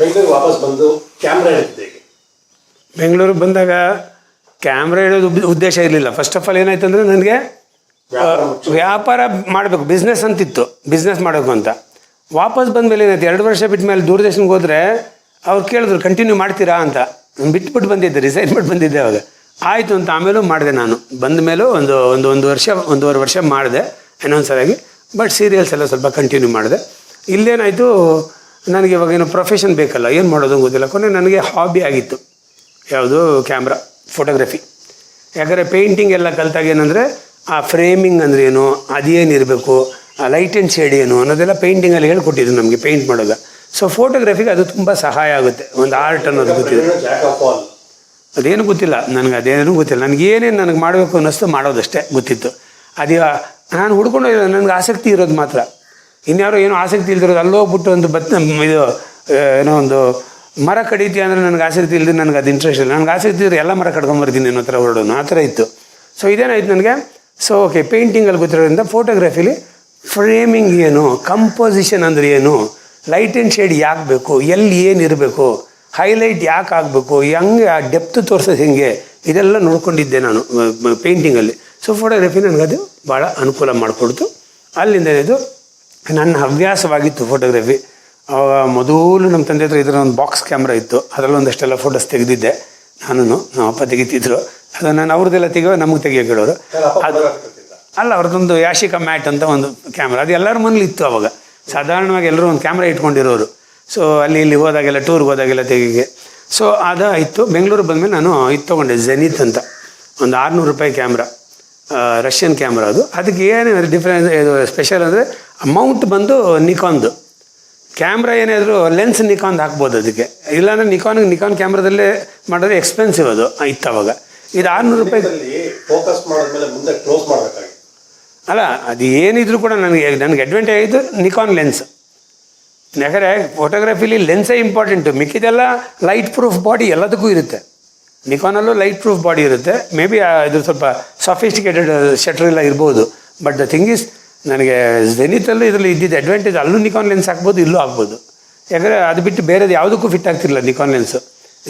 ಬೆಂಗಳೂರಿಗೆ ವಾಪಸ್ ಬಂದು ಕ್ಯಾಮ್ರಾ ಹಿಡಿದಿದ್ದೆ ಬೆಂಗಳೂರಿಗೆ ಬೆಂಗಳೂರು ಬಂದಾಗ ಕ್ಯಾಮ್ರಾ ಇಡೋದು ಉದ್ದೇಶ ಇರಲಿಲ್ಲ. ಫಸ್ಟ್ ಆಫ್ ಆಲ್ ಏನಾಯ್ತು ಅಂದರೆ ನನಗೆ ವ್ಯಾಪಾರ ಮಾಡಬೇಕು ಬಿಸ್ನೆಸ್ ಅಂತಿತ್ತು ಬಿಸ್ನೆಸ್ ಮಾಡಬೇಕು ಅಂತ. ವಾಪಸ್ ಬಂದಮೇಲೆ ಏನಾಯ್ತು ಎರಡು ವರ್ಷ ಬಿಟ್ಟ ಮೇಲೆ ದೂರದರ್ಶನ್ಗೆ ಹೋದರೆ ಅವ್ರು ಕೇಳಿದ್ರು ಕಂಟಿನ್ಯೂ ಮಾಡ್ತೀರಾ ಅಂತ. ಬಿಟ್ಬಿಟ್ಟು ಬಂದಿದ್ದೆ ರಿಸೈನ್ ಬಿಟ್ಟು ಬಂದಿದ್ದೆ ಅವಾಗ. ಆಯಿತು ಅಂತ ಆಮೇಲೂ ಮಾಡಿದೆ ನಾನು. ಬಂದ ಮೇಲೂ ಒಂದು ಒಂದು ಒಂದು ವರ್ಷ ಒಂದೂವರೆ ವರ್ಷ ಮಾಡಿದೆ ಅನೌನ್ಸರ್ ಆಗಿ. ಬಟ್ ಸೀರಿಯಲ್ಸ್ ಎಲ್ಲ ಸ್ವಲ್ಪ ಕಂಟಿನ್ಯೂ ಮಾಡಿದೆ. ಇಲ್ಲೇನಾಯಿತು ನನಗೆ ಇವಾಗ ಏನು ಪ್ರೊಫೆಷನ್ ಬೇಕಲ್ಲ, ಏನು ಮಾಡೋದು ಗೊತ್ತಿಲ್ಲ. ಕೊನೆ ನನಗೆ ಹಾಬಿ ಆಗಿತ್ತು. ಯಾವುದು ಕ್ಯಾಮ್ರಾ ಫೋಟೋಗ್ರಫಿ ಯಾಕಂದರೆ ಪೇಂಟಿಂಗ್ ಎಲ್ಲ ಕಲಿತಾಗ ಏನಂದರೆ, ಆ ಫ್ರೇಮಿಂಗ್ ಅಂದ್ರೆ ಏನು ಅದೇನಿರಬೇಕು ಆ ಲೈಟ್ ಆ್ಯಂಡ್ ಶೇಡ್ ಏನು ಅನ್ನೋದೆಲ್ಲ ಪೇಂಟಿಂಗಲ್ಲಿ ಹೇಳ್ಕೊಟ್ಟಿದ್ರು ನಮಗೆ ಪೇಂಟ್ ಮಾಡೋದು. ಸೊ ಫೋಟೋಗ್ರಫಿಗೆ ಅದು ತುಂಬ ಸಹಾಯ ಆಗುತ್ತೆ. ಒಂದು ಆರ್ಟ್ ಅನ್ನೋದು ಗೊತ್ತಿದೆ. ಅದೇನು ಗೊತ್ತಿಲ್ಲ. ನನಗೆ ಅದೇನೂ ಗೊತ್ತಿಲ್ಲ. ನನಗೆ ಏನೇನು ನನಗೆ ಮಾಡಬೇಕು ಅನ್ನಿಸ್ತು ಮಾಡೋದಷ್ಟೇ ಗೊತ್ತಿತ್ತು. ಅದೇ ನಾನು ಹುಡ್ಕೊಂಡು ನನಗೆ ಆಸಕ್ತಿ ಇರೋದು ಮಾತ್ರ. ಇನ್ಯಾರೋ ಏನೋ ಆಸಕ್ತಿ ಇಲ್ದಿರೋದು ಅಲ್ಲೋಗ್ಬಿಟ್ಟು ಒಂದು ಬತ್ ಇದು ಏನೋ ಒಂದು ಮರ ಕಡಿತೀಯ ಅಂದರೆ ನನಗೆ ಆಸಕ್ತಿ ಇಲ್ಲದೆ ನನಗೆ ಅದು ಇಂಟ್ರೆಸ್ಟ್ ಇಲ್ಲ. ನನಗೆ ಆಸಕ್ತಿ ಇದ್ರೆ ಎಲ್ಲ ಮರ ಕಡ್ಕೊಂಬರ್ತೀನಿ ಅನ್ನೋ ಹತ್ರ ಹೊರಡೋನು. ಆ ಥರ ಇತ್ತು. ಸೊ ಇದೇನಾಯ್ತು ನನಗೆ? ಸೊ ಓಕೆ ಪೇಂಟಿಂಗಲ್ಲಿ ಗೊತ್ತಿರೋದ್ರಿಂದ ಫೋಟೋಗ್ರಫಿಲಿ ಫ್ರೇಮಿಂಗ್ ಏನು ಕಂಪೋಸಿಷನ್ ಅಂದರೆ ಏನು ಲೈಟ್ ಆ್ಯಂಡ್ ಶೇಡ್ ಯಾಕೆ ಬೇಕು, ಎಲ್ಲಿ ಏನು ಇರಬೇಕು ಹೈಲೈಟ್ ಯಾಕೆ ಆಗಬೇಕು, ಹೆಂಗೆ ಆ ಡೆಪ್ತ್ ತೋರ್ಸೋದು ಹೇಗೆ, ಇದೆಲ್ಲ ನೋಡ್ಕೊಂಡಿದ್ದೆ ನಾನು ಪೇಂಟಿಂಗಲ್ಲಿ ಸೊ ಫೋಟೋಗ್ರಫಿ ನನಗದು ಭಾಳ ಅನುಕೂಲ ಮಾಡಿಕೊಡ್ತು. ಅಲ್ಲಿಂದ ಇದು ನನ್ನ ಹವ್ಯಾಸವಾಗಿತ್ತು ಫೋಟೋಗ್ರಫಿ ಆವಾಗ ಮೊದಲು ನಮ್ಮ ತಂದೆ ಹತ್ರ ಇದರ ಒಂದು ಬಾಕ್ಸ್ ಕ್ಯಾಮ್ರಾ ಇತ್ತು. ಅದರಲ್ಲಿ ಒಂದಷ್ಟೆಲ್ಲ ಫೋಟೋಸ್ ತೆಗೆದಿದ್ದೆ. ನಾನು ನಮ್ಮ ಅಪ್ಪ ತೆಗಿತಿದ್ರು. ಅದು ನಾನು ಅವ್ರದ್ದೆಲ್ಲ ತೆಗಿಯೋ ನಮಗೆ ತೆಗಿಯೋಕೆ ಹೇಳೋರು ಅದು ಅಲ್ಲ ಅವ್ರದ್ದೊಂದು ಯಾಶಿಕ ಮ್ಯಾಟ್ ಅಂತ ಒಂದು ಕ್ಯಾಮ್ರಾ ಅದು ಎಲ್ಲರ ಮನೇಲಿ ಇತ್ತು ಅವಾಗ. ಸಾಧಾರಣವಾಗಿ ಎಲ್ಲರೂ ಒಂದು ಕ್ಯಾಮ್ರಾ ಇಟ್ಕೊಂಡಿರೋರು. ಸೊ ಅಲ್ಲಿ ಇಲ್ಲಿ ಹೋದಾಗೆಲ್ಲ ಟೂರ್ಗೆ ಹೋದಾಗೆಲ್ಲ ತೆಗಿಗೆ. ಸೊ ಅದು ಇತ್ತು ಬೆಂಗಳೂರು ಬಂದಮೇಲೆ ನಾನು ಇದು ತೊಗೊಂಡೆ ಜೆನಿತ್ ಅಂತ. ಒಂದು ಆರುನೂರು ರೂಪಾಯಿ ಕ್ಯಾಮ್ರಾ ರಷ್ಯನ್ ಕ್ಯಾಮ್ರಾ ಅದು. ಅದಕ್ಕೆ ಏನು ಡಿಫ್ರೆನ್ಸ್ ಇದು ಸ್ಪೆಷಲ್ ಅಂದರೆ ಅಮೌಂಟ್ ಬಂದು ನಿಕಾನ್ದು ಕ್ಯಾಮ್ರಾ ಏನಾದರೂ ಲೆನ್ಸ್ ನಿಕಾನ್ ಹಾಕ್ಬೋದು ಅದಕ್ಕೆ. ಇಲ್ಲಾಂದರೆ ನಿಕಾನ್ ನಿಕಾನ್ ಕ್ಯಾಮ್ರಾದಲ್ಲೇ ಮಾಡಿದ್ರೆ ಎಕ್ಸ್ಪೆನ್ಸಿವ್ ಅದು ಇತ್ತು ಅವಾಗ ಇದು ಆರುನೂರು ರೂಪಾಯಿ ಫೋಕಸ್ ಮಾಡಿದ್ಮೇಲೆ ಮುಂದೆ ಕ್ಲೋಸ್ ಮಾಡಬೇಕಾಗಿತ್ತು. ಅಲ್ಲ ಅದು ಏನಿದ್ರು ಕೂಡ ನನಗೆ ನನಗೆ ಅಡ್ವಾಂಟೇಜ್ ಆಯಿತು ನಿಕಾನ್ ಲೆನ್ಸ್ ಯಾಕಂದರೆ ಫೋಟೋಗ್ರಫಿಲಿ ಲೆನ್ಸೇ ಇಂಪಾರ್ಟೆಂಟು ಮಿಕ್ಕಿದೆಲ್ಲ ಲೈಟ್ ಪ್ರೂಫ್ ಬಾಡಿ ಎಲ್ಲದಕ್ಕೂ ಇರುತ್ತೆ. ನಿಕಾನಲ್ಲೂ ಲೈಟ್ ಪ್ರೂಫ್ ಬಾಡಿ ಇರುತ್ತೆ. ಮೇ ಬಿ ಇದು ಸ್ವಲ್ಪ ಸಫಿಸ್ಟಿಕೇಟೆಡ್ ಶಟರ್ ಎಲ್ಲ ಇರ್ಬೋದು. ಬಟ್ ದ ಥಿಂಗ್ ಇಸ್ ನನಗೆ ಜೆನಿತಲ್ಲೂ ಇದರಲ್ಲಿ ಇದ್ದಿದ್ದು ಅಡ್ವಾಂಟೇಜ್ ಅಲ್ಲೂ ನಿಕಾನ್ ಲೆನ್ಸ್ ಹಾಕ್ಬೋದು ಇಲ್ಲೂ ಆಗ್ಬೋದು ಯಾಕಂದರೆ ಅದು ಬಿಟ್ಟು ಬೇರೆದು ಯಾವುದಕ್ಕೂ ಫಿಟ್ ಆಗ್ತಿರಲಿಲ್ಲ ನಿಕಾನ್ ಲೆನ್ಸು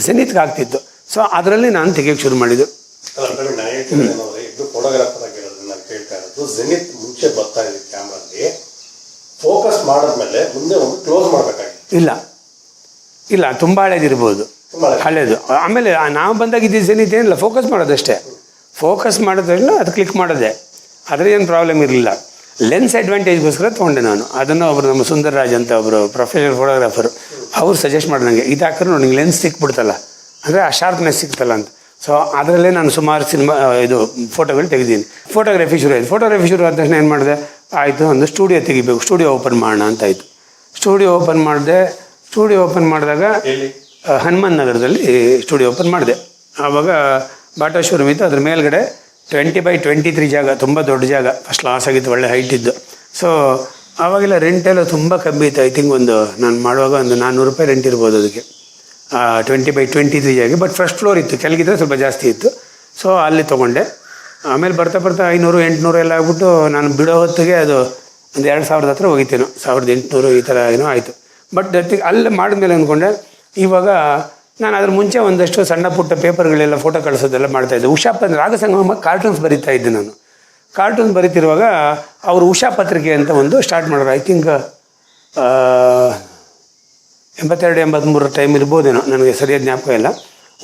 ಜೆನಿತ್ಗೆ ಆಗ್ತಿತ್ತು. ಸೊ ಅದರಲ್ಲಿ ನಾನು ತೆಗಿಯೋಕ್ಕೆ ಶುರು ಮಾಡಿದ್ದು. ಮುಂಚೆ ಬರ್ತಾ ಇದೆ ಕ್ಯಾಮ್ರಲ್ಲಿ ಫೋಕಸ್ ಮಾಡಿದ್ಮೇಲೆ ಮುಂದೆ ಒಂದು ಕ್ಲೋಸ್ ಮಾಡಬೇಕಾಗಿತ್ತು. ಇಲ್ಲ. ಇಲ್ಲ ತುಂಬ ಹಳೇದಿರ್ಬೋದು. ಹಳೇದು. ಆಮೇಲೆ ನಾವು ಬಂದಾಗ ಇದ್ದಿದ್ದು ಜನಿತ್ ಏನಿಲ್ಲ ಫೋಕಸ್ ಮಾಡೋದಷ್ಟೇ. ಫೋಕಸ್ ಮಾಡೋದ್ರಿಂದ ಅದು ಕ್ಲಿಕ್ ಮಾಡೋದೆ. ಅದ್ರ ಏನು ಪ್ರಾಬ್ಲಮ್ ಇರಲಿಲ್ಲ. ಲೆನ್ಸ್ ಅಡ್ವಾಂಟೇಜ್ಗೋಸ್ಕರ ತೊಗೊಂಡೆ ನಾನು. ಅದನ್ನು ಒಬ್ರು ನಮ್ಮ ಸುಂದರ್ ರಾಜ್ ಅಂತ ಒಬ್ಬರು ಪ್ರೊಫೆಷನಲ್ ಫೋಟೋಗ್ರಾಫರ್ ಅವ್ರು ಸಜೆಸ್ಟ್ ಮಾಡಿ ನನಗೆ ಇದು ಹಾಕಿದ್ರೆ ನೋಡಿ ನಿಂಗೆ ಲೆನ್ಸ್ ಸಿಕ್ಬಿಡ್ತಲ್ಲ. ಅಂದರೆ ಆ ಶಾರ್ಪ್ನೆಸ್ ಸಿಗ್ತಲ್ಲ ಅಂತ. ಸೊ ಅದರಲ್ಲೇ ನಾನು ಸುಮಾರು ಸಿನಿಮಾ ಇದು ಫೋಟೋಗಳು ತೆಗೆದೀನಿ. ಫೋಟೋಗ್ರಫಿ ಶುರು ಆಯಿತು. ಫೋಟೋಗ್ರಫಿ ಶುರು ಆದ ತಕ್ಷಣ ಏನು ಮಾಡಿದೆ? ಆಯಿತು, ಒಂದು ಸ್ಟುಡಿಯೋ ತೆಗಿಬೇಕು. ಸ್ಟುಡಿಯೋ ಓಪನ್ ಮಾಡೋಣ ಅಂತ ಆಯಿತು. ಸ್ಟುಡಿಯೋ ಓಪನ್ ಮಾಡಿದೆ. ಸ್ಟುಡಿಯೋ ಓಪನ್ ಮಾಡಿದಾಗ ಹನುಮಾನ್ ನಗರದಲ್ಲಿ ಸ್ಟುಡಿಯೋ ಓಪನ್ ಮಾಡಿದೆ. ಆವಾಗ ಬಾಟಾ ಶೋರೂಮ್ ಇತ್ತು, ಅದ್ರ ಮೇಲ್ಗಡೆ ಟ್ವೆಂಟಿ ಬೈ ಟ್ವೆಂಟಿ ತ್ರೀ ಜಾಗ, ತುಂಬ ದೊಡ್ಡ ಜಾಗ. ಫಸ್ಟ್ ಲಾಸ್ ಆಗಿತ್ತು, ಒಳ್ಳೆ ಹೈಟ್ ಇದ್ದು. ಸೊ ಆವಾಗೆಲ್ಲ ರೆಂಟ್ ಎಲ್ಲ ತುಂಬ ಕಮ್ಮಿ ಇತ್ತು ಐ ಥಿಂಕ್ ಒಂದು, ನಾನು ಮಾಡುವಾಗ ಒಂದು ನಾನ್ನೂರು ರೂಪಾಯಿ ರೆಂಟ್ ಇರ್ಬೋದು ಅದಕ್ಕೆ. ಟ್ವೆಂಟಿ ಬೈ ಟ್ವೆಂಟಿ ತ್ರೀ ಜಾಗ ಬಟ್ ಫಸ್ಟ್ ಫ್ಲೋರ್ ಇತ್ತು, ಕೆಳಗಿದ್ರೆ ಸ್ವಲ್ಪ ಜಾಸ್ತಿ ಇತ್ತು. ಸೊ ಅಲ್ಲಿ ತೊಗೊಂಡೆ. ಆಮೇಲೆ ಬರ್ತಾ ಬರ್ತಾ ಐನೂರು, ಎಂಟುನೂರು ಎಲ್ಲ ಆಗ್ಬಿಟ್ಟು ನಾನು ಬಿಡೋ ಹೊತ್ತಿಗೆ ಅದು ಒಂದು ಎರಡು ಸಾವಿರದ ಹತ್ರ ಹೋಗಿತ್ತೇನೋ. ಸಾವಿರದ ಎಂಟುನೂರು ಈ ಥರ ಏನೋ ಆಯಿತು. ಬಟ್ ಅಲ್ಲಿ ಮಾಡಿದ್ಮೇಲೆ ಅಂದ್ಕೊಂಡೆ ಇವಾಗ ನಾನು ಅದ್ರ ಮುಂಚೆ ಒಂದಷ್ಟು ಸಣ್ಣ ಪುಟ್ಟ ಪೇಪರ್ಗಳೆಲ್ಲ ಫೋಟೋ ಕಳಿಸೋದೆಲ್ಲ ಮಾಡ್ತಾಯಿದ್ದೆ ಉಷಾ ಪತ್ರ ರಾಗಸಂಗಮ ಕಾರ್ಟೂನ್ಸ್ ಬರಿತಾ ಇದ್ದೆ ನಾನು. ಕಾರ್ಟೂನ್ಸ್ ಬರಿತಿರುವಾಗ ಅವರು ಉಷಾ ಪತ್ರಿಕೆ ಅಂತ ಒಂದು ಸ್ಟಾರ್ಟ್ ಮಾಡೋರು ಐ ಥಿಂಕ್ ಎಂಬತ್ತೆರಡು ಎಂಬತ್ತ್ಮೂರು ಟೈಮ್ ಇರ್ಬೋದೇನೋ, ನನಗೆ ಸರಿಯಾದ ಜ್ಞಾಪಕ ಇಲ್ಲ.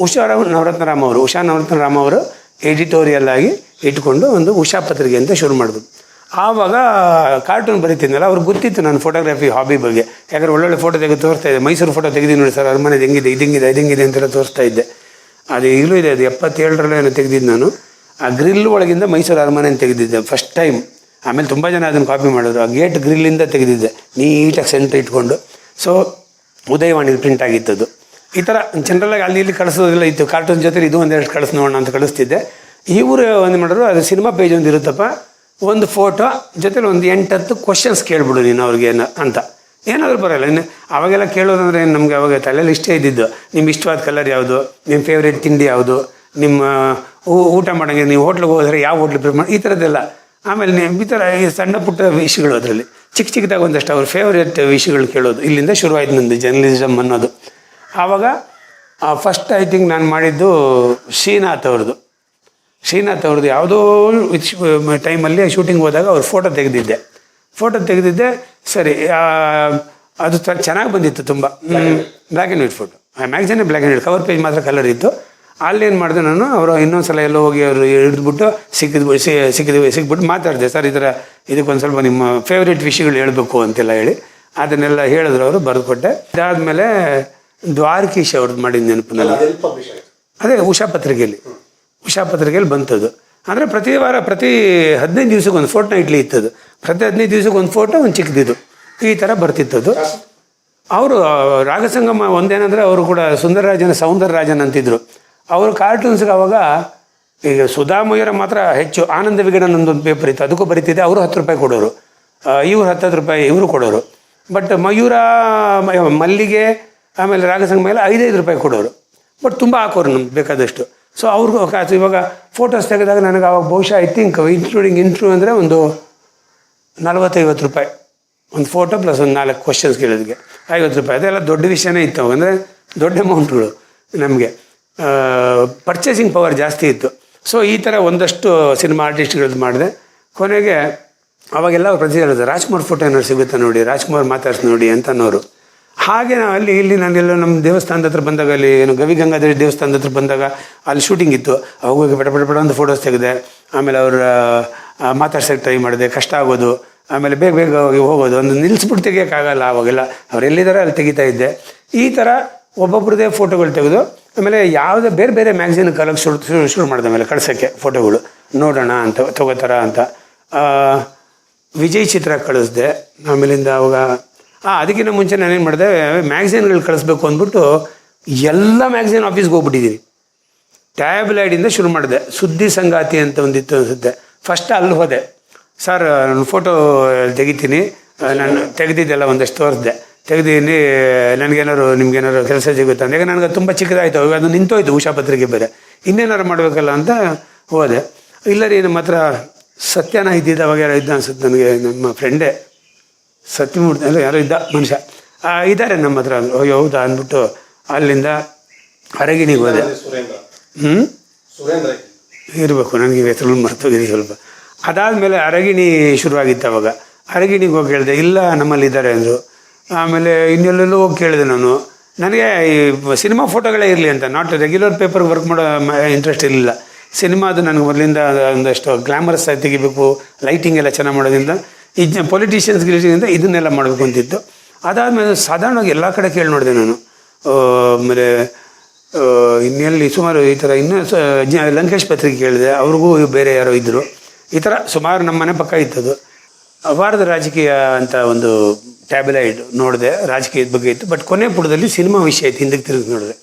ಉಷಾ ರಾವ್ ನವರತ್ನ ರಾಮ್ ಅವರು, ಉಷಾ ನವರತ್ನ ರಾಮ್ ಅವರು ಎಡಿಟೋರಿಯಲ್ ಆಗಿ ಇಟ್ಕೊಂಡು ಒಂದು ಉಷಾ ಪತ್ರಿಕೆ ಅಂತ ಶುರು ಮಾಡಿದ್ರು. ಆವಾಗ ಕಾರ್ಟೂನ್ ಬರೀತಿದ್ನಲ್ಲ ಅವ್ರಿಗೆ ಗೊತ್ತಿತ್ತು ನಾನು ಫೋಟೋಗ್ರಫಿ ಹಾಬಿ ಬಗ್ಗೆ. ಯಾಕಂದ್ರೆ ಒಳ್ಳೊಳ್ಳೆ ಫೋಟೋ ತೆಗೆದು ತೋರಿಸ್ತಾ ಇದ್ದೆ. ಮೈಸೂರು ಫೋಟೋ ತೆಗೆದು ನೋಡಿ ಸರ್ ಅರಮನೆ ಹೆಂಗಿದೆ, ಇದಂಗಿದೆ ಇದಂಗಿದೆ ಅಂತೆಲ್ಲ ತೋರಿಸ್ತಾ ಇದ್ದೆ. ಅದು ಈಗಲೂ ಇದೆ, ಅದು ಎಪ್ಪತ್ತೇಳರಲ್ಲೇ ನಾನು ತೆಗೆದಿದ್ದು ನಾನು. ಆ ಗ್ರಿಲ್ ಒಳಗಿಂದ ಮೈಸೂರು ಅರಮನೆ ತೆಗೆದಿದ್ದೆ ಫಸ್ಟ್ ಟೈಮ್ ಆಮೇಲೆ ತುಂಬ ಜನ ಅದನ್ನು ಕಾಪಿ ಮಾಡಿದ್ರು. ಆ ಗೇಟ್ ಗ್ರಿಲ್ಲಿಂದ ತೆಗೆದಿದ್ದೆ, ನೀಟಾಗಿ ಸೆಂಟ್ರ್ ಇಟ್ಕೊಂಡು. ಸೊ ಉದಯವಾಣಿ ಪ್ರಿಂಟ್ ಆಗಿತ್ತದು. ಈ ಥರ ಜನರಲ್ಲಾಗಿ ಅಲ್ಲಿ ಇಲ್ಲಿ ಕಳಿಸೋದಿಲ್ಲ ಇತ್ತು. ಕಾರ್ಟೂನ್ ಜೊತೆ ಇದು ಒಂದೆರಡು ಕಳಿಸ್ ನೋಡೋಣ ಅಂತ ಕಳಿಸ್ತಿದ್ದೆ. ಇವರು ಒಂದು ಮಾಡಿದ್ರು, ಅದು ಸಿನಿಮಾ ಪೇಜ್ ಒಂದು ಇರುತ್ತಪ್ಪ. ಒಂದು ಫೋಟೋ ಜೊತೆಲಿ ಒಂದು ಎಂಟತ್ತು ಕ್ವಶನ್ಸ್ ಕೇಳ್ಬಿಡು ನೀನು ಅವ್ರಿಗೆ ಅಂತ. ಏನಾದರೂ ಬರೋಲ್ಲ ಇನ್ನು ಅವಾಗೆಲ್ಲ ಕೇಳೋದಂದ್ರೆ ನಮಗೆ ಅವಾಗ ತಲೆಯಲ್ಲಿ ಇಷ್ಟೇ ಇದ್ದಿದ್ದು. ನಿಮ್ಮ ಇಷ್ಟವಾದ ಕಲರ್ ಯಾವುದು? ನಿಮ್ಮ ಫೇವ್ರೇಟ್ ತಿಂಡಿ ಯಾವುದು? ನಿಮ್ಮ ಊಟ ಮಾಡೋಂಗೆ ನೀವು ಹೋಟ್ಲಿಗೆ ಹೋದರೆ ಯಾವ ಹೋಟ್ಲು ಪ್ರಿಫರ್ ಮಾಡಿ, ಈ ಥರದ್ದೆಲ್ಲ ಆಮೇಲೆ ನೀವು ಈ ಥರ ಈ ಸಣ್ಣ ಪುಟ್ಟ ವಿಷಯಗಳು ಅದರಲ್ಲಿ. ಚಿಕ್ಕ ಚಿಕ್ಕದಾಗಿ ಒಂದಷ್ಟು ಅವ್ರ ಫೇವ್ರೇಟ್ ವಿಷಯಗಳು ಕೇಳೋದು. ಇಲ್ಲಿಂದ ಶುರುವಾಯ್ತು ನಂದು ಜರ್ನಲಿಸಮ್ ಅನ್ನೋದು. ಆವಾಗ ಫಸ್ಟ್ ಐ ಥಿಂಕ್ ನಾನು ಮಾಡಿದ್ದು ಶ್ರೀನಾಥ್ ಅವ್ರದ್ದು. ಶ್ರೀನಾಥ್ ಅವ್ರದ್ದು ಯಾವುದೋ ಟೈಮಲ್ಲಿ ಶೂಟಿಂಗ್ ಹೋದಾಗ ಅವ್ರು ಫೋಟೋ ತೆಗೆದಿದ್ದೆ. ಫೋಟೋ ತೆಗೆದಿದ್ದೆ ಸರಿ ಅದು ಚೆನ್ನಾಗಿ ಬಂದಿತ್ತು ತುಂಬ. Black and white photo magazine black and white cover page ಮಾತ್ರ ಕಲರ್ ಇತ್ತು. ಅಲ್ಲೇನು ಮಾಡಿದೆ ನಾನು ಅವರು ಇನ್ನೊಂದು ಸಲ ಎಲ್ಲೋ ಹೋಗಿ ಅವರು ಹಿಡಿದ್ಬಿಟ್ಟು ಸಿಕ್ಕಿದ್ಬಿ ಸಿಕ್ಕಿದ್ವಿ ಸಿಕ್ಬಿಟ್ಟು ಮಾತಾಡಿದೆ ಸರ್ ಈ ಥರ ಇದಕ್ಕೊಂದು ಸ್ವಲ್ಪ ನಿಮ್ಮ ಫೇವ್ರೇಟ್ ವಿಷಯಗಳು ಹೇಳಬೇಕು ಅಂತೆಲ್ಲ ಹೇಳಿ. ಅದನ್ನೆಲ್ಲ ಹೇಳಿದ್ರು ಅವರು ಬರೆದುಕೊಟ್ಟೆ. ಇದಾದಮೇಲೆ ದ್ವಾರಕೀಶ್ ಅವ್ರದ್ದು ಮಾಡಿದ ನೆನಪು ಅದೇ ಉಷಾ ಪತ್ರಿಕೆಯಲ್ಲಿ. ಉಷಾ ಪತ್ರಿಕೆಯಲ್ಲಿ ಬಂತದ್ದು ಅಂದರೆ ಪ್ರತಿ ವಾರ, ಪ್ರತಿ ಹದಿನೈದು ದಿವ್ಸಕ್ಕೆ ಒಂದು ಫೋಟೋ ಇಡ್ಲಿ ಇತ್ತದು. ಪ್ರತಿ ಹದಿನೈದು ದಿವ್ಸಕ್ಕೆ ಒಂದು ಫೋಟೋ ಒಂದು ಚಿಕ್ಕದಿದ್ದು ಈ ಥರ ಬರ್ತಿತ್ತದು. ಅವರು ರಾಗಸಂಗಮ ಒಂದೇನಂದರೆ ಅವರು ಕೂಡ ಸುಂದರರಾಜನ ಸೌಂದರರಾಜನ್ ಅಂತಿದ್ರು. ಅವರು ಕಾರ್ಟೂನ್ಸ್ಗೆ ಅವಾಗ ಈಗ ಸುಧಾಮಯ್ಯರ ಮಾತ್ರ ಹೆಚ್ಚು ಆನಂದ ವಿಗಡನ್ ಒಂದು ಪೇಪರ್ ಇತ್ತು. ಅದಕ್ಕೂ ಬರೀತಿದ್ದೆ, ಅವರು ಹತ್ತು ರೂಪಾಯಿ ಕೊಡೋರು. ಇವರು ಹತ್ತು ಹತ್ತು ರೂಪಾಯಿ ಇವರು ಕೊಡೋರು. ಬಟ್ ಮಯೂರ ಮಲ್ಲಿಗೆ, ಆಮೇಲೆ ರಾಗಸಂಗಮ ಎಲ್ಲ ಐದೈದು ರೂಪಾಯಿ ಕೊಡೋರು. ಬಟ್ ತುಂಬ ಹಾಕೋರು ನಮ್ಗೆ ಬೇಕಾದಷ್ಟು. ಸೊ ಅವ್ರಿಗೂ ಕಾಸು ಇವಾಗ ಫೋಟೋಸ್ ತೆಗೆದಾಗ ನನಗೆ ಅವಾಗ ಬಹುಶಃ ಐ ಥಿಂಕ್ ಇನ್ಕ್ಲೂಡಿಂಗ್ ಇಂಟ್ರೂ ಅಂದರೆ ಒಂದು ನಲವತ್ತೈವತ್ತು ರೂಪಾಯಿ. ಒಂದು ಫೋಟೋ ಪ್ಲಸ್ ಒಂದು ನಾಲ್ಕು ಕ್ವಶನ್ಸ್ ಕೇಳೋದಕ್ಕೆ ಐವತ್ತು ರೂಪಾಯಿ. ಅದೆಲ್ಲ ದೊಡ್ಡ ವಿಷಯನೇ ಇತ್ತು. ಅಂದರೆ ದೊಡ್ಡ ಅಮೌಂಟ್ಗಳು ನಮಗೆ. ಪರ್ಚೇಸಿಂಗ್ ಪವರ್ ಜಾಸ್ತಿ ಇತ್ತು. ಸೊ ಈ ಥರ ಒಂದಷ್ಟು ಸಿನಿಮಾ ಆರ್ಟಿಸ್ಟ್ಗಳದ್ದು ಮಾಡಿದೆ. ಕೊನೆಗೆ ಅವಾಗೆಲ್ಲ ಪ್ರತಿ ಹೇಳಿದ್ರು, ರಾಜ್ಕುಮಾರ್ ಫೋಟೋ ಏನಾದ್ರು ಸಿಗುತ್ತಾ ನೋಡಿ? ರಾಜ್ಕುಮಾರ್ ಮಾತಾಡ್ಸಿ ನೋಡಿ ಅಂತ ಅನ್ನೋರು. ಹಾಗೆ ನಾವು ಅಲ್ಲಿ ಇಲ್ಲಿ ನಾನೆಲ್ಲ ನಮ್ಮ ದೇವಸ್ಥಾನದ ಹತ್ರ ಬಂದಾಗ ಅಲ್ಲಿ ಏನು ಗವಿ ಗಂಗಾಧರಿ ದೇವಸ್ಥಾನದ ಹತ್ರ ಬಂದಾಗ ಅಲ್ಲಿ ಶೂಟಿಂಗ್ ಇತ್ತು. ಅವಾಗ ಪಟ ಪಟ ಪಟ ಒಂದು ಫೋಟೋಸ್ ತೆಗೆದೆ. ಆಮೇಲೆ ಅವ್ರ ಮಾತಾಡ್ಸೋಕ್ಕೆ ಟ್ರೈ ಮಾಡಿದೆ. ಕಷ್ಟ ಆಗೋದು. ಆಮೇಲೆ ಬೇಗ ಬೇಗ ಹೋಗಿ ಹೋಗೋದು. ಒಂದು ನಿಲ್ಲಿಸ್ಬಿಟ್ಟು ತೆಗಿಯೋಕ್ಕಾಗಲ್ಲ ಆವಾಗೆಲ್ಲ. ಅವ್ರು ಎಲ್ಲಿದ್ದಾರೆ ಅಲ್ಲಿ ತೆಗಿತಾ ಇದ್ದೆ. ಈ ಥರ ಒಬ್ಬೊಬ್ರದ್ದೇ ಫೋಟೋಗಳು ತೆಗೆದು, ಆಮೇಲೆ ಯಾವುದೇ ಬೇರೆ ಬೇರೆ ಮ್ಯಾಗ್ಝಿನ್ ಕಲಕ್ಕೆ ಶುರು ಶುರು ಶುರು ಮಾಡಿದೆ ಆಮೇಲೆ ಕಳ್ಸೋಕ್ಕೆ ಫೋಟೋಗಳು ನೋಡೋಣ ಅಂತ, ತಗೋತಾರ ಅಂತ. ವಿಜಯ್ ಚಿತ್ರ ಕಳಿಸ್ದೆ. ಆಮೇಲಿಂದ ಅವಾಗ ಅದಕ್ಕಿಂತ ಮುಂಚೆ ನಾನೇನು ಮಾಡಿದೆ, ಮ್ಯಾಗ್ಝಿನ್ಗಳು ಕಳಿಸ್ಬೇಕು ಅಂದ್ಬಿಟ್ಟು ಎಲ್ಲ ಮ್ಯಾಗ್ಝಿನ್ ಆಫೀಸ್ಗೆ ಹೋಗ್ಬಿಟ್ಟಿದ್ದೀನಿ ಟ್ಯಾಬ್ಲೈಡಿಂದ ಶುರು ಮಾಡಿದೆ. ಸುದ್ದಿ ಸಂಗಾತಿ ಅಂತ ಒಂದಿತ್ತು ಅನಿಸುತ್ತೆ. ಫಸ್ಟ್ ಅಲ್ಲಿ ಹೋದೆ. ಸರ್ ನಾನು ಫೋಟೋ ತೆಗಿತೀನಿ. ನಾನು ತೆಗೆದಿದ್ದೆಲ್ಲ ಒಂದಷ್ಟು ತೋರಿಸ್ದೆ. ತೆಗೆದೀನಿ ನನಗೇನಾದ್ರು, ನಿಮ್ಗೇನಾದ್ರು ಕೆಲಸ ಸಿಗುತ್ತೆ? ಅಂತ ಯಾಕೆ ನನಗೆ ತುಂಬ ಚಿಕ್ಕದಾಯಿತು. ಅವಾಗ ಅದು ನಿಂತೋಯ್ತು ಉಷಾ ಪತ್ರಿಕೆ ಬೇರೆ. ಇನ್ನೇನಾರು ಮಾಡಬೇಕಲ್ಲ ಅಂತ ಹೋದೆ. ಇಲ್ಲ ರೀ, ನಮ್ಮ ಹತ್ರ ಸತ್ಯನ ಇದ್ದಿದ್ದ ಅವಾಗ ಯಾರೋ ಇದ್ದ ಅನ್ಸುತ್ತೆ ನನಗೆ, ನಮ್ಮ ಫ್ರೆಂಡೇ ಸತ್ಯಮೂರ್ತಿ ಅಂದರೆ ಯಾರೋ ಇದ್ದ ಮನುಷ್ಯ. ಇದ್ದಾರೆ ನಮ್ಮ ಹತ್ರ ಅಯ್ಯೋ ಹೌದಾ ಅಂದ್ಬಿಟ್ಟು ಅಲ್ಲಿಂದ ಅರಗಿಣಿಗೆ ಹೋದೆ. ಸುರೇಂದ್ರ. ಹ್ಞೂ ಸುರೇಂದ್ರ ಇರಬೇಕು ನನಗೆ ಹೆಸರು ಮರ್ತೋಗಿದೆ ಸ್ವಲ್ಪ. ಅದಾದಮೇಲೆ ಅರಗಿಣಿ ಶುರುವಾಗಿತ್ತು ಅವಾಗ. ಅರಗಿಣಿಗೆ ಹೋಗಿ ಕೇಳಿದೆ ಇಲ್ಲ ನಮ್ಮಲ್ಲಿ ಇದ್ದಾರೆ ಅಂದರು. ಆಮೇಲೆ ಇನ್ನೆಲ್ಲೆಲ್ಲೋ ಹೋಗಿ ಕೇಳಿದೆ ನಾನು. ನನಗೆ ಈ ಸಿನಿಮಾ ಫೋಟೋಗಳೇ ಇರಲಿ ಅಂತ ನಾಟ್ ರೆಗ್ಯುಲರ್ ಪೇಪರ್ ವರ್ಕ್ ಮಾಡೋ ಇಂಟ್ರೆಸ್ಟ್ ಇರಲಿಲ್ಲ. ಸಿನಿಮಾ ಅದು ನನಗೆ ಮೊದಲಿಂದ ಒಂದಷ್ಟು ಗ್ಲಾಮರಸ್ ಆಗಿ ತೆಗಿಬೇಕು ಲೈಟಿಂಗ್ ಎಲ್ಲ ಚೆನ್ನಾಗಿ ಮಾಡೋದ್ರಿಂದ ಈ ಪೊಲಿಟಿಷಿಯನ್ಸ್ ಅಂತ ಇದನ್ನೆಲ್ಲ ಮಾಡಬೇಕು ಅಂತಿತ್ತು ಅದಾದಮೇಲೆ ಸಾಧಾರಣವಾಗಿ ಎಲ್ಲ ಕಡೆ ಕೇಳಿ ನೋಡಿದೆ ನಾನು. ಆಮೇಲೆ ಇನ್ನೆಲ್ಲಿ ಸುಮಾರು ಈ ಥರ ಇನ್ನೂ ಲಂಕೇಶ್ ಪತ್ರಿಕೆ ಕೇಳಿದೆ, ಅವ್ರಿಗೂ ಬೇರೆ ಯಾರೋ ಇದ್ದರು ಈ ಥರ ಸುಮಾರು ನಮ್ಮ ಮನೆ ಪಕ್ಕ ಇತ್ತದು ಅಪಾರದ ರಾಜಕೀಯ ಅಂತ ಒಂದು ಟ್ಯಾಬ್ಲೈಡ್ ನೋಡಿದೆ, ರಾಜಕೀಯದ ಬಗ್ಗೆ ಇತ್ತು. ಬಟ್ ಕೊನೆ ಪುಟದಲ್ಲಿ ಸಿನಿಮಾ ವಿಷಯ ಇತ್ತು, ಹಿಂದಕ್ಕೆ ತಿರುಗಿ ನೋಡಿದೆ.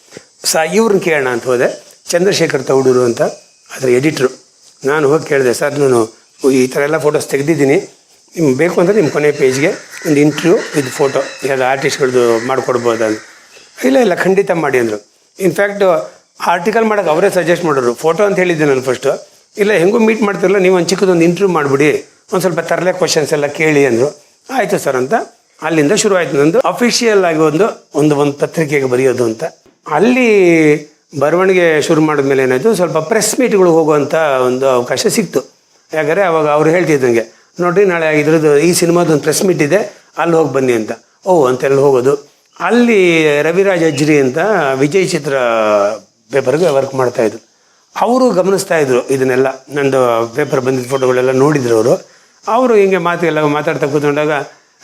ಸ, ಇವ್ರನ್ನ ಕೇಳೋಣ ಅಂತ ಹೋದೆ. ಚಂದ್ರಶೇಖರ್ ತೌಡೂರು ಅಂತ, ಅದರ ಎಡಿಟ್ರು ನಾನು ಹೋಗಿ ಕೇಳಿದೆ, ಸರ್, ನಾನು ಈ ಥರ ಎಲ್ಲ ಫೋಟೋಸ್ ತೆಗೆದಿದ್ದೀನಿ. ನಿಮ್ಗೆ ಬೇಕು ಅಂದರೆ ನಿಮ್ಮ ಕೊನೆ ಪೇಜ್ಗೆ ಒಂದು ಇಂಟ್ರ್ಯೂ ವಿತ್ ಫೋಟೋ ಯಾವುದು ಆರ್ಟಿಸ್ಟ್ಗಳದ್ದು ಮಾಡಿಕೊಡ್ಬೋದು ಅಂತ. ಇಲ್ಲ ಇಲ್ಲ, ಖಂಡಿತ ಮಾಡಿ ಅಂದರು. ಇನ್ಫ್ಯಾಕ್ಟು ಆರ್ಟಿಕಲ್ ಮಾಡೋಕೆ ಅವರೇ ಸಜೆಸ್ಟ್ ಮಾಡೋರು ಫೋಟೋ ಅಂತ ಹೇಳಿದ್ದೆ ನಾನು ಫಸ್ಟು ಇಲ್ಲ, ಹೆಂಗೂ ಮೀಟ್ ಮಾಡ್ತಿರಲ್ಲ, ನೀವು ಒಂದು ಚಿಕ್ಕದೊಂದು ಇಂಟರ್ವ್ಯೂ ಮಾಡಿಬಿಡಿ. ಒಂದು ಸ್ವಲ್ಪ ತರಲೆ ಕ್ವಶನ್ಸ್ ಎಲ್ಲ ಕೇಳಿ ಅಂದರು. ಆಯಿತು ಸರ್ ಅಂತ. ಅಲ್ಲಿಂದ ಶುರು ಆಯಿತು ನಂದು. ಅಫಿಷಿಯಲ್ ಆಗಿ ಒಂದು ಒಂದು ಒಂದು ಪತ್ರಿಕೆಗೆ ಬರೆಯೋದು ಅಂತ. ಅಲ್ಲಿ ಬರವಣಿಗೆ ಶುರು ಮಾಡಿದ್ಮೇಲೆ ಏನಾಯಿತು, ಸ್ವಲ್ಪ ಪ್ರೆಸ್ ಮೀಟ್ಗಳು ಹೋಗುವಂಥ ಒಂದು ಅವಕಾಶ ಸಿಕ್ತು. ಯಾಕಂದರೆ ಅವಾಗ ಅವ್ರು ಹೇಳ್ತಿದ್ದಂಗೆ ನೋಡ್ರಿ ನಾಳೆ ಇದ್ರದ್ದು ಈ ಸಿನಿಮಾದ ಒಂದು ಪ್ರೆಸ್ ಮೀಟ್ ಇದೆ, ಅಲ್ಲಿ ಹೋಗಿ ಬನ್ನಿ ಅಂತ. ಓ, ಅಂತೆಲ್ಲ ಹೋಗೋದು. ಅಲ್ಲಿ ರವಿರಾಜ್ ಅಜ್ರಿ ಅಂತ ವಿಜಯ್ ಚಿತ್ರ ಪೇಪರ್ಗೆ ವರ್ಕ್ ಮಾಡ್ತಾಯಿದ್ರು ಅವರು ಗಮನಿಸ್ತಾ ಇದ್ರು ಇದನ್ನೆಲ್ಲ. ನಂದು ಪೇಪರ್ ಬಂದಿದ್ದ ಫೋಟೋಗಳೆಲ್ಲ ನೋಡಿದ್ರು ಅವರು. ಅವರು ಹಿಂಗೆ ಮಾತೆಲ್ಲ ಮಾತಾಡ್ತಾ ಕೂತ್ಕೊಂಡಾಗ,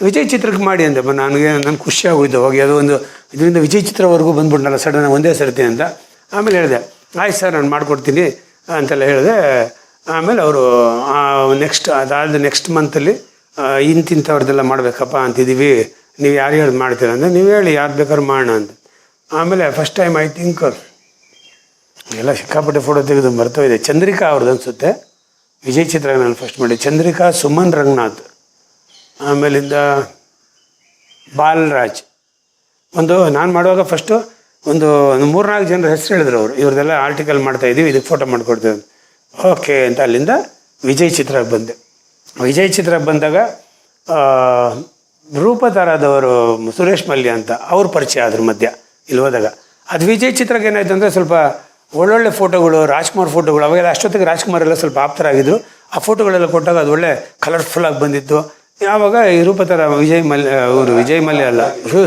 ವಿಜಯ್ ಚಿತ್ರಕ್ಕೆ ಮಾಡಿ ಬ- ನನಗೆ ನನಗೆ ಖುಷಿ ಆಗೋಯ್ತು. ಹೋಗಿ ಒಂದು, ಇದರಿಂದ ವಿಜಯ್ ಚಿತ್ರವರೆಗೂ ಬಂದ್ಬಿಟ್ನಲ್ಲ ಸಡನ್ ಒಂದೇ ಸರ್ತಿ ಅಂತ. ಆಮೇಲೆ ಹೇಳಿದೆ, ಆಯ್ತು ಸರ್, ನಾನು ಮಾಡಿಕೊಡ್ತೀನಿ. ಅಂತೆಲ್ಲ ಹೇಳಿದೆ ಆಮೇಲೆ ಅವರು ನೆಕ್ಸ್ಟ್ ಅದಾದ ನೆಕ್ಸ್ಟ್ ಮಂತಲ್ಲಿ ಇಂತಿಂಥವ್ರದ್ದೆಲ್ಲ ಮಾಡಬೇಕಪ್ಪ ಅಂತಿದ್ದೀವಿ ನೀವು ಯಾರು ಹೇಳಿ ಮಾಡ್ತೀರ ಅಂದರೆ ನೀವು ಹೇಳಿ, ಯಾರು ಬೇಕಾದ್ರೂ ಮಾಡೋಣ ಅಂತ. ಆಮೇಲೆ ಫಸ್ಟ್ ಟೈಮ್ ಐ ಥಿಂಕ್ ಎಲ್ಲ ಸಿಕ್ಕಾಪಟ್ಟೆ ಫೋಟೋ ತೆಗೆದು ಬರ್ತೋಗಿದೆ ಚಂದ್ರಿಕಾ ಅವ್ರದ್ದು ಅನಿಸುತ್ತೆ. ವಿಜಯ್ ಚಿತ್ರ ನಾನು ಫಸ್ಟ್ ಮಾಡಿ ಚಂದ್ರಿಕಾ ಸುಮನ್ ರಂಗನಾಥ್. ಆಮೇಲಿಂದ ಬಾಲರಾಜ್. ಒಂದು, ನಾನು ಮಾಡುವಾಗ ಫಸ್ಟು ಒಂದು ಮೂರ್ನಾಲ್ಕು ಜನರ ಹೆಸರು ಹೇಳಿದ್ರು ಅವರು. ಇವ್ರದ್ದೆಲ್ಲ ಆರ್ಟಿಕಲ್ ಮಾಡ್ತಾ ಇದೀವಿ, ಇದಕ್ಕೆ ಫೋಟೋ ಮಾಡಿಕೊಡ್ತೇವೆ ಓಕೆ ಅಂತ ಅಲ್ಲಿಂದ ವಿಜಯ್ ಚಿತ್ರಕ್ಕೆ ಬಂದೆ. ವಿಜಯ್ ಚಿತ್ರಕ್ಕೆ ಬಂದಾಗ ರೂಪತಾರದವರು ಸುರೇಶ್ ಮಲ್ಯ ಅಂತ ಅವ್ರ ಪರಿಚಯ ಅದ್ರ ಮಧ್ಯ ಇಲ್ಲಿ ಹೋದಾಗ. ಅದು ವಿಜಯ್ ಚಿತ್ರಕ್ಕೆ ಏನಾಯ್ತು ಅಂದರೆ ಸ್ವಲ್ಪ ಒಳ್ಳೊಳ್ಳೆ ಫೋಟೋಗಳು ರಾಜ್ಕುಮಾರ್ ಫೋಟೋಗಳು ಅವಾಗೆಲ್ಲ ಅಷ್ಟೊತ್ತಿಗೆ ರಾಜ್ಕುಮಾರ್ ಎಲ್ಲ ಸ್ವಲ್ಪ ಆಪ್ತರಾಗಿದ್ದರು ಆ ಫೋಟೋಗಳೆಲ್ಲ ಕೊಟ್ಟಾಗ ಅದು ಒಳ್ಳೆ ಕಲರ್ಫುಲ್ ಆಗಿ ಬಂದಿತ್ತು. ಯಾವಾಗ ಈ ರೂಪತರ ವಿಜಯ್ ಮಲ್ಯ ಅವರು ವಿಜಯ್ ಮಲ್ಯ ಅಲ್ಲ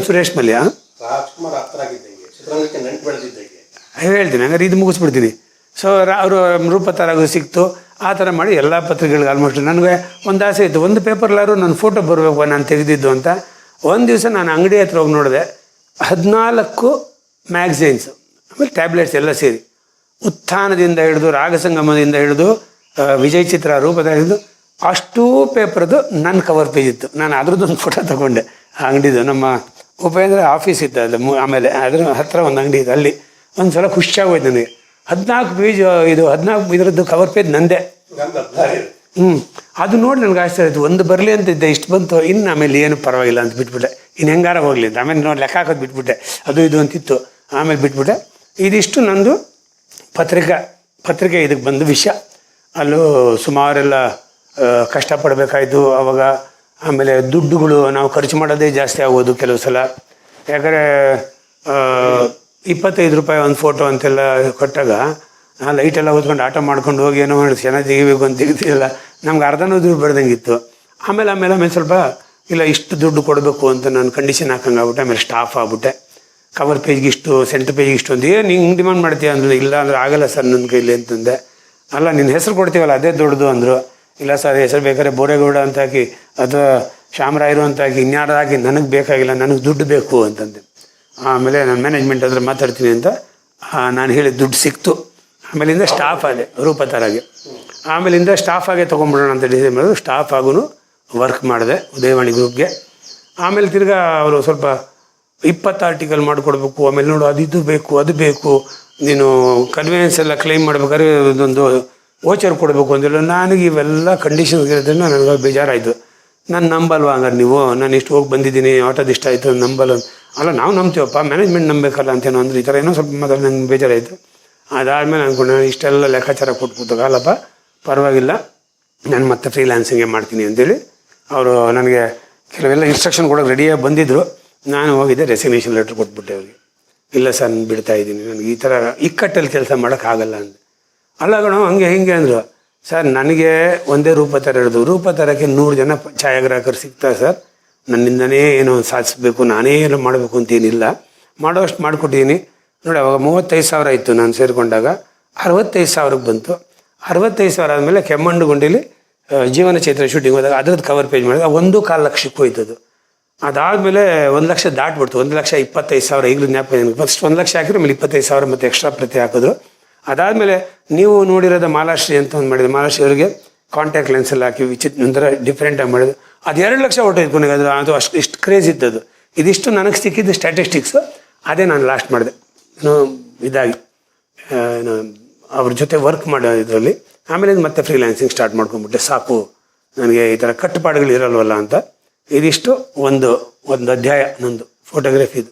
ಸುರೇಶ್ ಮಲ್ಯ ಹೇಳ್ತೀನಿ ಹಂಗಾರೆ ಇದು ಮುಗಿಸ್ಬಿಡ್ತೀನಿ. ಸೊ ಅವರು ರೂಪತರಾಗು ಸಿಕ್ತು. ಆ ಥರ ಮಾಡಿ ಎಲ್ಲ ಪತ್ರಿಕೆಗಳಿಗೆ ಆಲ್ಮೋಸ್ಟ್ ನನಗೆ ಒಂದು ಆಸೆ ಇತ್ತು. ಒಂದು ಪೇಪರ್ಲಾರು ನನ್ನ ಫೋಟೋ ಬರಬೇಕು ನಾನು ತೆಗೆದಿದ್ದು ಅಂತ. ಒಂದು ದಿವಸ ನಾನು ಅಂಗಡಿ ಹತ್ರ ಹೋಗಿ ನೋಡಿದೆ. ಹದಿನಾಲ್ಕು ಮ್ಯಾಗ್ಝೀನ್ಸ್ ಆಮೇಲೆ ಟ್ಯಾಬ್ಲೆಟ್ಸ್ ಎಲ್ಲ ಸೇರಿ. ಉತ್ಥಾನದಿಂದ ಹಿಡಿದು, ರಾಗಸಂಗಮದಿಂದ ಹಿಡಿದು ವಿಜಯ್ ಚಿತ್ರ ರೂಪದ ಹಿಡಿದು, ಅಷ್ಟೂ ಪೇಪರ್ದು ನನ್ನ ಕವರ್ ಪೇಜ್ ಇತ್ತು. ನಾನು ಅದ್ರದ್ದೊಂದು ಫೋಟೋ ತಗೊಂಡೆ. ಆ ಅಂಗಡಿದು ನಮ್ಮ ಉಪೇಂದ್ರ ಆಫೀಸ್ ಇತ್ತು ಅದು ಆಮೇಲೆ. ಅದ್ರ ಹತ್ರ ಒಂದು ಅಂಗಡಿ ಇದೆ ಅಲ್ಲಿ ಒಂದು ಸಲ ಖುಷಿಯಾಗೋಯ್ತು ನನಗೆ. ಹದಿನಾಲ್ಕು ಪೇಜ್ ಇದು ಹದಿನಾಲ್ಕು ಇದರದ್ದು ಕವರ್ ಪೇಜ್ ನಂದೇ. ಹ್ಞೂ ಅದು ನೋಡಿ ನನಗೆ ಆಶ್ಚರ್ಯ ಆಯಿತು. ಒಂದು ಬರಲಿ ಅಂತ ಇದ್ದೆ ಇಷ್ಟು ಬಂತು ಇನ್ನು ಆಮೇಲೆ ಏನು ಪರವಾಗಿಲ್ಲ ಅಂತ ಬಿಟ್ಬಿಟ್ಟೆ. ಇನ್ನು ಹೆಂಗಾರ ಹೋಗಲಿ ಅಂತ. ಆಮೇಲೆ ನೋಡಿ ಲೆಕ್ಕ ಹಾಕೋದು ಬಿಟ್ಬಿಟ್ಟೆ. ಅದು ಇದು ಅಂತಿತ್ತು. ಆಮೇಲೆ ಬಿಟ್ಬಿಟ್ಟೆ. ಇದಿಷ್ಟು ನಂದು ಪತ್ರಿಕಾ ಪತ್ರಿಕೆ ಇದಕ್ಕೆ ಬಂದು ವಿಷಯ. ಅಲ್ಲೂ ಸುಮಾರೆಲ್ಲ ಕಷ್ಟಪಡಬೇಕಾಯಿತು ಅವಾಗ. ಆಮೇಲೆ ದುಡ್ಡುಗಳು ನಾವು ಖರ್ಚು ಮಾಡೋದೇ ಜಾಸ್ತಿ ಆಗೋದು ಕೆಲವು ಸಲ. ಯಾಕಂದರೆ ಇಪ್ಪತ್ತೈದು ರೂಪಾಯಿ ಒಂದು ಫೋಟೋ ಅಂತೆಲ್ಲ ಕೊಟ್ಟಾಗ ಆ ಲೈಟೆಲ್ಲ ಹೊತ್ಕೊಂಡು ಆಟ ಮಾಡ್ಕೊಂಡು ಹೋಗಿ ಏನೋ ಮಾಡಿ ಚೆನ್ನಾಗಿ ತೆಗಿಬೇಕು ಅಂತ ತೆಗಿತಿಲ್ಲ ನಮ್ಗೆ ಅರ್ಧನೂ ದುಡ್ಡು ಬರ್ದಂಗಿತ್ತು. ಆಮೇಲೆ ಆಮೇಲೆ ಆಮೇಲೆ ಸ್ವಲ್ಪ, ಇಲ್ಲ ಇಷ್ಟು ದುಡ್ಡು ಕೊಡಬೇಕು ಅಂತ ನಾನು ಕಂಡೀಷನ್ ಹಾಕಂಗೆ ಆಗ್ಬಿಟ್ಟೆ, ಆಮೇಲೆ ಸ್ಟಾಫ್ ಆಗ್ಬಿಟ್ಟೆ. ಕವರ್ ಪೇಜ್ಗೆ ಇಷ್ಟು ಸೆಂಟ್ರ್ ಪೇಜ್ಗೆ ಇಷ್ಟು ಅಂತ ಏನು ಹಿಂಗೆ ಡಿಮಾಂಡ್ ಮಾಡ್ತೀಯ ಅಂದ್ರೆ ಇಲ್ಲ ಅಂದ್ರೆ ಆಗಲ್ಲ ಸರ್ ನನ್ನ ಕೈಲಿ ಅಂತಂದೆ. ಅಲ್ಲ ನಿನ್ನ ಹೆಸರು ಕೊಡ್ತೀವಲ್ಲ, ಅದೇ ದೊಡ್ಡದು ಅಂದರು. ಇಲ್ಲ ಸರ್, ಹೆಸರು ಬೇಕಾದ್ರೆ ಬೋರೇಗೌಡ ಅಂತ ಹಾಕಿ, ಅಥವಾ ಶ್ಯಾಮರಾಯರು ಅಂತ ಹಾಕಿ ಇನ್ಯಾರು ಹಾಕಿ, ನನಗೆ ಬೇಕಾಗಿಲ್ಲ, ನನಗೆ ದುಡ್ಡು ಬೇಕು ಅಂತಂದೆ. ಆಮೇಲೆ ನಾನು ಮ್ಯಾನೇಜ್ಮೆಂಟ್ ಹತ್ರ ಮಾತಾಡ್ತೀನಿ ಅಂತ ನಾನು ಹೇಳಿದ ದುಡ್ಡು ಸಿಕ್ತು. ಆಮೇಲಿಂದ ಸ್ಟಾಫ್ ಆದೆ, ರೂಪತರಾಗೆ. ಆಮೇಲಿಂದ ಸ್ಟಾಫ್ ಆಗೇ ತೊಗೊಂಬಿಡೋಣ ಅಂತ ಡಿಸೈಡ್ ಮಾಡೋದು ಸ್ಟಾಫ್ ಆಗೂ ವರ್ಕ್ ಮಾಡಿದೆ, ಉದಯವಾಣಿ ಗ್ರೂಪ್ಗೆ ಆಮೇಲೆ ತಿರ್ಗಾ ಅವರು ಸ್ವಲ್ಪ ಇಪ್ಪತ್ತು ಆರ್ಟಿಕಲ್ ಮಾಡಿಕೊಡ್ಬೇಕು, ಆಮೇಲೆ ನೋಡು ಅದು ಇದು ಬೇಕು, ಅದು ಬೇಕು. ನೀನು ಕನ್ವೀನ್ಸ್ ಎಲ್ಲ ಕ್ಲೈಮ್ ಮಾಡ್ಬೇಕಾದ್ರೆ ಇದೊಂದು ವೋಚರ್ ಕೊಡಬೇಕು ಅಂದಿಲ್ಲ ನನಗೆ ಇವೆಲ್ಲ ಕಂಡೀಷನ್ಸ್ ಇರೋದ್ರಿಂದ ನನಗೆ ಬೇಜಾರಾಯಿತು. ನಾನು ನಂಬಲ್ವ? ಹಂಗಾರೆ ನೀವು, ನಾನು ಇಷ್ಟು ಹೋಗಿ ಬಂದಿದ್ದೀನಿ, ಆಟೋದು ಇಷ್ಟ ಆಯಿತು ನಂಬಲ್ ಅಲ್ಲ, ನಾವು ನಂಬ್ತೀವಪ್ಪ ಮ್ಯಾನೇಜ್ಮೆಂಟ್ ನಂಬೇಕಲ್ಲ ಅಂತೇನು ಅಂದ್ರೆ ಈ ಥರ ಏನೋ ಸ್ವಲ್ಪ ಮಾತಾಡಿ ನಂಗೆ ಬೇಜಾರಾಯಿತು. ಅದಾದಮೇಲೆ ಅಂದ್ಕೊಂಡೆ ಇಷ್ಟೆಲ್ಲ ಲೆಕ್ಕಾಚಾರ ಕೊಟ್ಬಿಟ್ಟು, ಅಲ್ಲಪ್ಪ, ಪರವಾಗಿಲ್ಲ, ನಾನು ಮತ್ತೆ ಫ್ರೀಲ್ಯಾನ್ಸಿಂಗೇ ಮಾಡ್ತೀನಿ ಅಂತೇಳಿ. ಅವರು ನನಗೆ ಕೆಲವೆಲ್ಲ ಇನ್ಸ್ಟ್ರಕ್ಷನ್ ಕೊಡೋಕೆ ರೆಡಿಯಾಗಿ ಬಂದಿದ್ದರು ನಾನು ಹೋಗಿದ್ದೆ ರೆಸಿಗ್ನೇಷನ್ ಲೆಟ್ರ್ ಕೊಟ್ಬಿಟ್ಟೆ ಅವ್ರಿಗೆ. ಇಲ್ಲ ಸರ್, ನಾನು ಬಿಡ್ತಾ ಇದ್ದೀನಿ, ನನಗೆ ಈ ಥರ ಇಕ್ಕಟ್ಟಲ್ಲಿ ಕೆಲಸ ಮಾಡೋಕ್ಕಾಗಲ್ಲ ಅಂದೆ ಅಲ್ಲ ಕಣೋ, ಹಂಗೆ, ಹಿಂಗೆ ಅಂದರು. ಸರ್, ನನಗೆ ಒಂದೇ ರೂಪ ಥರ ಇರೋದು. ರೂಪ ಥರಕ್ಕೆ ನೂರು ಜನ ಛಾಯಾಗ್ರಾಹಕರು ಸಿಗ್ತಾರೆ ಸರ್. ನನ್ನಿಂದನೇ ಏನೋ ಸಾಧಿಸಬೇಕು, ನಾನೇ ಏನೋ ಮಾಡಬೇಕು ಅಂತೇನಿಲ್ಲ ಮಾಡೋಷ್ಟು ಮಾಡಿಕೊಟ್ಟಿದ್ದೀನಿ ನೋಡಿ, ಅವಾಗ ಮೂವತ್ತೈದು ಸಾವಿರ ಇತ್ತು ನಾನು ಸೇರಿಕೊಂಡಾಗ. ಅರವತ್ತೈದು ಸಾವಿರಕ್ಕೆ ಬಂತು. ಅರವತ್ತೈದು ಸಾವಿರ ಆದಮೇಲೆ ಕೆಮ್ಮಣ್ಣು ಗುಂಡಿಲಿ ಜೀವನ ಚೈತ್ರ ಶೂಟಿಂಗ್ ಹೋದಾಗ ಅದ್ರದ್ದು ಕವರ್ ಪೇಜ್ ಮಾಡಿದಾಗ ಒಂದು ಕಾಲು ಲಕ್ಷಕ್ಕೆ ಹೋಯ್ತದು. ಅದಾದಮೇಲೆ ಒಂದು ಲಕ್ಷ ದಾಟ್ಬಿಡ್ತು. ಒಂದು ಲಕ್ಷ ಇಪ್ಪತ್ತೈದು ಸಾವಿರ ಈಗಲೂ ಜ್ಞಾಪಕ ಫಸ್ಟ್ ಒಂದು ಲಕ್ಷ ಹಾಕಿದ್ರೆ, ಆಮೇಲೆ ಇಪ್ಪತ್ತೈದು ಸಾವಿರ ಮತ್ತು ಎಕ್ಸ್ಟ್ರಾ ಪ್ರತಿ ಹಾಕಿದ್ರು. ಅದಾದಮೇಲೆ ನೀವು ನೋಡಿರೋದು ಮಾಲಾಶ್ರೀ ಅಂತ ಒಂದು ಮಾಡಿದ್ರು. ಮಾಲಾಶ್ರೀ ಅವರಿಗೆ ಕಾಂಟ್ಯಾಕ್ಟ್ ಲೆನ್ಸ್ ಎಲ್ಲ ಹಾಕಿ ವಿಚಿತ್ರ ಒಂಥರ ಡಿಫ್ರೆಂಟಾಗಿ ಮಾಡಿದ್ರು. ಅದು ಎರಡು ಲಕ್ಷ ಹೊಟ್ಟೋಯ್ತು ನನಗೆ ಅದು ಅದು ಅಷ್ಟು ಇಷ್ಟು ಕ್ರೇಜ್ ಇದ್ದದು ಇದಿಷ್ಟು ನನಗೆ ಸಿಕ್ಕಿದ್ದು ಸ್ಟ್ಯಾಟಿಸ್ಟಿಕ್ಸು ಅದೇ ನಾನು ಲಾಸ್ಟ್ ಮಾಡಿದೆ. ಏನು ಇದಾಗಿ ಅವ್ರ ಜೊತೆ ವರ್ಕ್ ಮಾಡೋ ಇದರಲ್ಲಿ. ಆಮೇಲೆ ಮತ್ತೆ ಫ್ರೀಲ್ಯಾನ್ಸಿಂಗ್ ಸ್ಟಾರ್ಟ್ ಮಾಡ್ಕೊಂಡ್ಬಿಟ್ಟೆ. ಸಾಕು, ನನಗೆ ಈ ಥರ ಕಟ್ಟುಪಾಡುಗಳು ಇರಲ್ವಲ್ಲ ಅಂತ. ಇದಿಷ್ಟು ಒಂದು ಒಂದು ಅಧ್ಯಾಯ, ನಂದು ಫೋಟೋಗ್ರಫಿದು